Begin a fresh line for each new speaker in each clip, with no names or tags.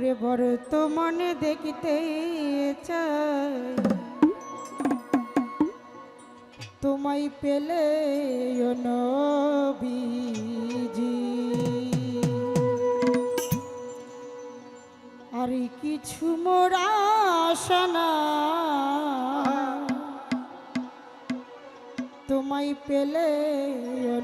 তোরে বর্তমানে দেখিতে চাই তোমায় পেলে নবীজি আর কিছু মোরা আশানা তোমায় পেলে ও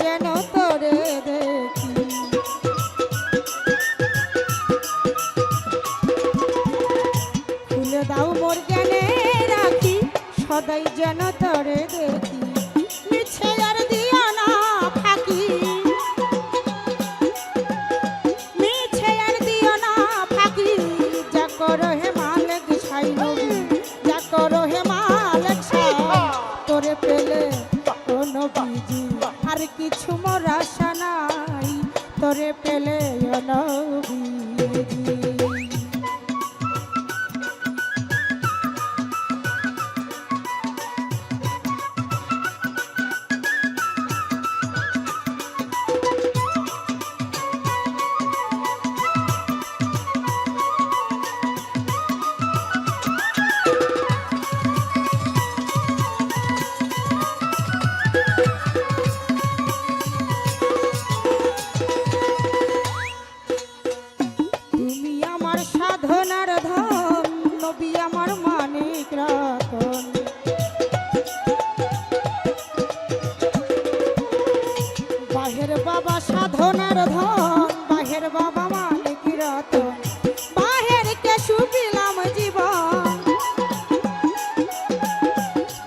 যেন তোরে দেখি। খুলে দাও মোর জ্ঞানে রাখি সদাই যেন কিছু মোর আশা নাই তোরে পেলে বাহের বাবা সাধনার ধন, বাহের বাবা মানিক রতন। বাহের কে সুপিলাম জীবন।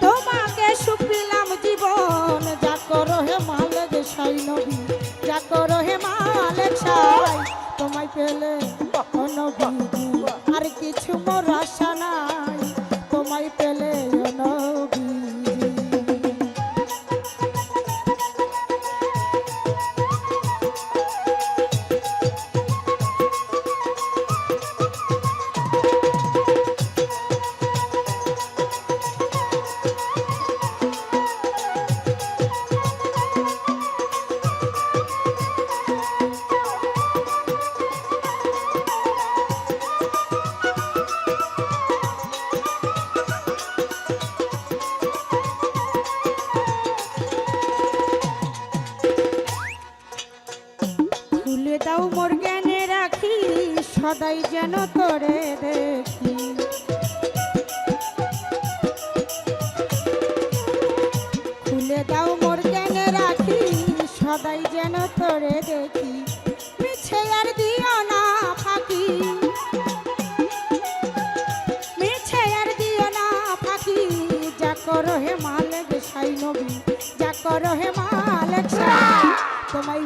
তোমাকে সুপিলাম জীবন। যা করো হে মালিক সাই নবী যা করো হে মালিক সাই তোমায় পেলে ও নবীজি আর কিছু মোর আশা নাই। তোমায় পেলে ও দাও মোর জ্ঞানে রাখি, সদাই যেন তোরে দেখি। খুলে দাও মোর জ্ঞানে রাখি, সদাই যেন তোরে দেখি। মিছে আর দিও না ফাঁকি। মিছে আর দিও না যা করো সাই নবী, যা করো হে মালিক তোমায়